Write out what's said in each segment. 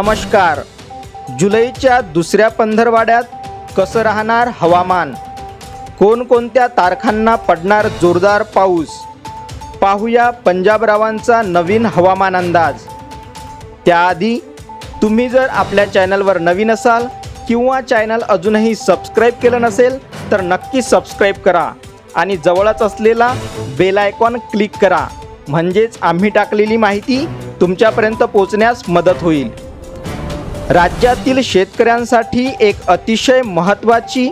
नमस्कार. जुलैच्या दुसऱ्या पंधरवाड्यात कसं राहणार हवामान? कोणकोणत्या तारखांना पडणार जोरदार पाऊस? पाहूया पंजाबरावांचा नवीन हवामान अंदाज. त्याआधी तुम्ही जर आपल्या चॅनलवर नवीन असाल किंवा चॅनल अजूनही सबस्क्राईब केलं नसेल तर नक्की सबस्क्राईब करा आणि जवळच असलेला बेल आयकॉन क्लिक करा. म्हणजेच आम्ही टाकलेली माहिती तुमच्यापर्यंत पोचण्यास मदत होईल. राज्यातील शेतकऱ्यांसाठी एक अतिशय महत्त्वाची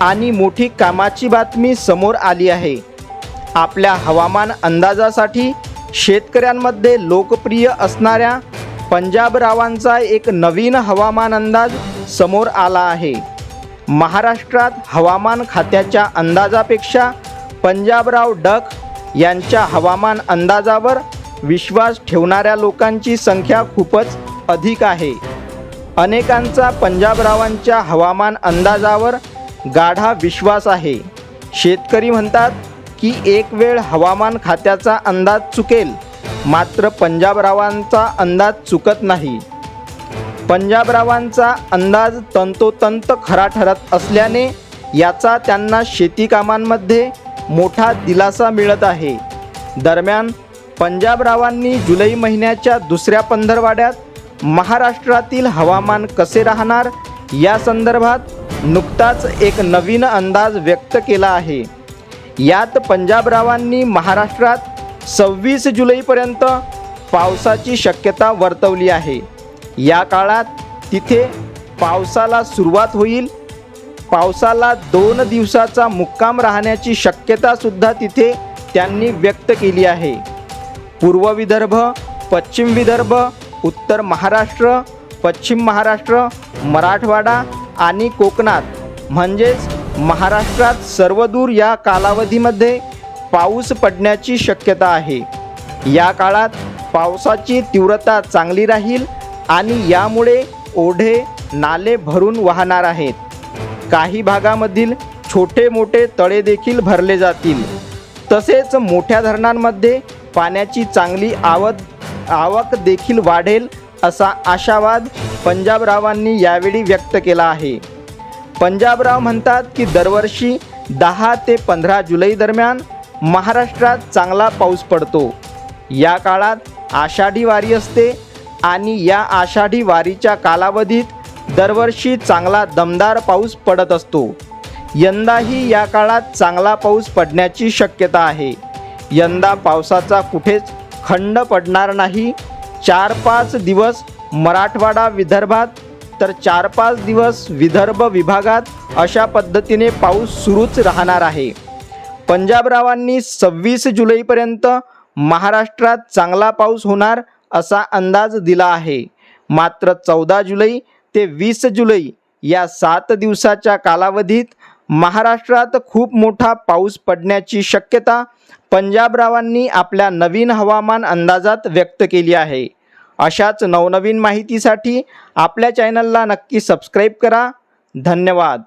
आणि मोठी कामाची बातमी समोर आली आहे. आपल्या हवामान अंदाजासाठी शेतकऱ्यांमध्ये लोकप्रिय असणाऱ्या पंजाबरावांचा एक नवीन हवामान अंदाज समोर आला आहे. महाराष्ट्रात हवामान खात्याच्या अंदाजापेक्षा पंजाबराव डक यांच्या हवामान अंदाजावर विश्वास ठेवणाऱ्या लोकांची संख्या खूपच अधिक आहे. अनेकांचा पंजाबरावांच्या हवामान अंदाजावर गाढा विश्वास आहे. शेतकरी म्हणतात की एक वेळ हवामान खात्याचा अंदाज चुकेल मात्र पंजाबरावांचा अंदाज चुकत नाही. पंजाबरावांचा अंदाज तंतोतंत खरा ठरत असल्याने याचा त्यांना शेती कामांमध्ये मोठा दिलासा मिळत आहे. दरम्यान पंजाबरावांनी जुलै महिन्याच्या दुसऱ्या पंधरवाड्यात महाराष्ट्रातील हवामान कसे राहणार? या संदर्भात नुकताच एक नवीन अंदाज व्यक्त केला आहे. यात पंजाबरावांनी महाराष्ट्रात सव्वीस जुलैपर्यंत पावसाची शक्यता वर्तवली आहे. या काळात तिथे पावसाला सुरुवात होईल. पावसाला दोन दिवसाचा मुक्काम राहण्याची शक्यतासुद्धा तिथे त्यांनी व्यक्त केली आहे. पूर्व विदर्भ पश्चिम विदर्भ उत्तर महाराष्ट्र पश्चिम महाराष्ट्र मराठवाडा आणि कोकणात. म्हणजेच महाराष्ट्रात सर्वदूर या कालावधीमध्ये पाऊस पडण्याची शक्यता आहे. या काळात पावसाची तीव्रता चांगली राहील आणि यामुळे ओढे नाले भरून वाहणार आहेत. काही भागामधील छोटे मोठे तळे देखील भरले जातील. तसेच मोठ्या धरणांमध्ये पाण्याची चांगली आवत आवक देखील वाढेल असा आशावाद पंजाबरावांनी यावेळी व्यक्त केला आहे. पंजाबराव म्हणतात की दरवर्षी दहा ते पंधरा जुलै दरम्यान महाराष्ट्रात चांगला पाऊस पडतो. या काळात आषाढी वारी असते आणि या आषाढी वारीच्या कालावधीत दरवर्षी चांगला दमदार पाऊस पडत असतो. यंदाही या काळात चांगला पाऊस पडण्याची शक्यता आहे. यंदा पावसाचा कुठेच खंड पडणार नाही. चार पाच दिवस मराठवाडा विदर्भात तर चार पाच दिवस विदर्भ विभागात अशा पद्धतीने पाऊस सुरूच राहणार आहे. पंजाबरावांनी सव्वीस जुलैपर्यंत महाराष्ट्रात चांगला पाऊस होणार असा अंदाज दिला आहे. मात्र चौदा जुलै ते वीस जुलै या सात दिवसाच्या कालावधीत महाराष्ट्रात खूप मोठा पाऊस पडण्याची शक्यता पंजाबरावांनी आपल्या नवीन हवामान अंदाजात व्यक्त केली आहे. अशाच नवनवीन माहितीसाठी आपल्या चॅनलला नक्की सबस्क्राईब करा. धन्यवाद.